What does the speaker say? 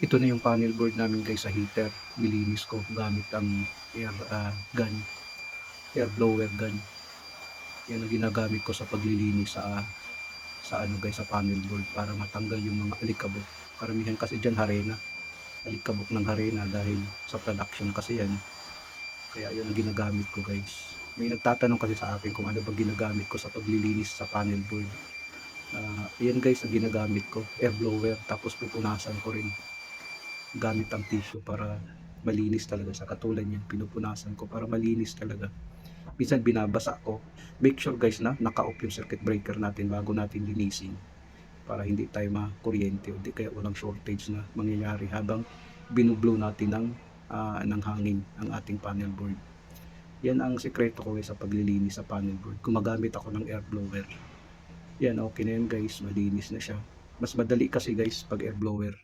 Ito na yung panel board namin guys sa heater. Nilinis ko gamit ang air ah, gun. Air blower gun. Yan ang ginagamit ko sa paglilinis sa sa ano guys sa panel board para matanggal yung mga alikabok. Karamihan kasi dyan harena. Alikabok ng harena dahil sa production kasi yan. Kaya yun ang ginagamit ko guys. May nagtatanong kasi sa akin kung ano ba ginagamit ko sa paglilinis sa panel board. Ah, yan guys ang ginagamit ko. Air blower tapos pupunasan ko rin gamit ang tissue para malinis talaga sa katulad niyan pinupunasan ko para malinis talaga. Minsan binabasa ko. Make sure guys na naka-off yung circuit breaker natin bago natin linisin para hindi tayo makuryente o di kaya walang shortage na mangyayari habang binublow natin ng, ah, ng hangin ang ating panel board. Yan ang sekreto ko guys sa paglilinis sa panel board. Gumagamit ako ng air blower. Yan okay na yan guys. Malinis na siya. Mas madali kasi guys pag air blower